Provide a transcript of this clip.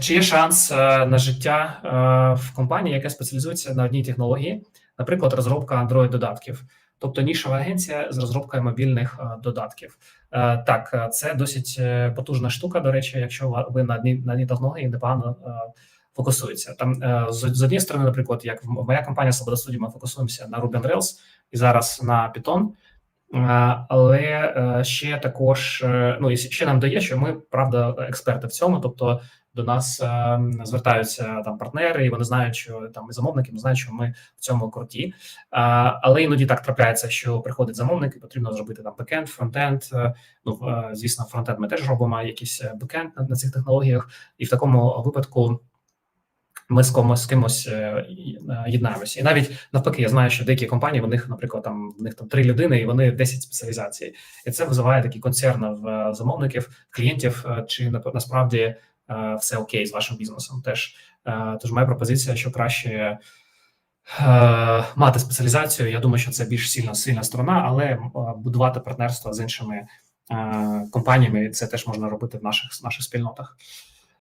чи є шанс е, на життя е, в компанії, яка спеціалізується на одній технології, наприклад, розробка Android додатків, тобто нішова агенція з розробкою мобільних е, додатків. Так, це досить потужна штука. До речі, якщо ви на одній на одній технології непогано фокусується. Там з, однієї сторони, наприклад, як моя компанія Свобода Студії, ми фокусуємося на Ruby on Rails і зараз на Python. Але е, ще також е, ну і ще нам дає, що ми правда експерти в цьому. Тобто до нас е, звертаються там партнери, і вони знають, що там і замовники знають, що ми в цьому круті. Але іноді так трапляється, що приходить замовник, і потрібно зробити там бекенд, фронтенд. Ну звісно, фронтенд ми теж робимо якийсь бекенд на цих технологіях, і в такому випадку. Ми з комусь з кимось е, е, єднаємося, і навіть навпаки, я знаю, що деякі компанії, в них, наприклад, там в них там три людини, і вони 10 спеціалізацій, і це визиває такі концерни в е, замовників, клієнтів, чи на- насправді все окей з вашим бізнесом. Теж тож моя пропозиція, що краще мати спеціалізацію. Я думаю, що це більш сильна сильна сторона, але будувати партнерство з іншими компаніями це теж можна робити в наших наших спільнотах.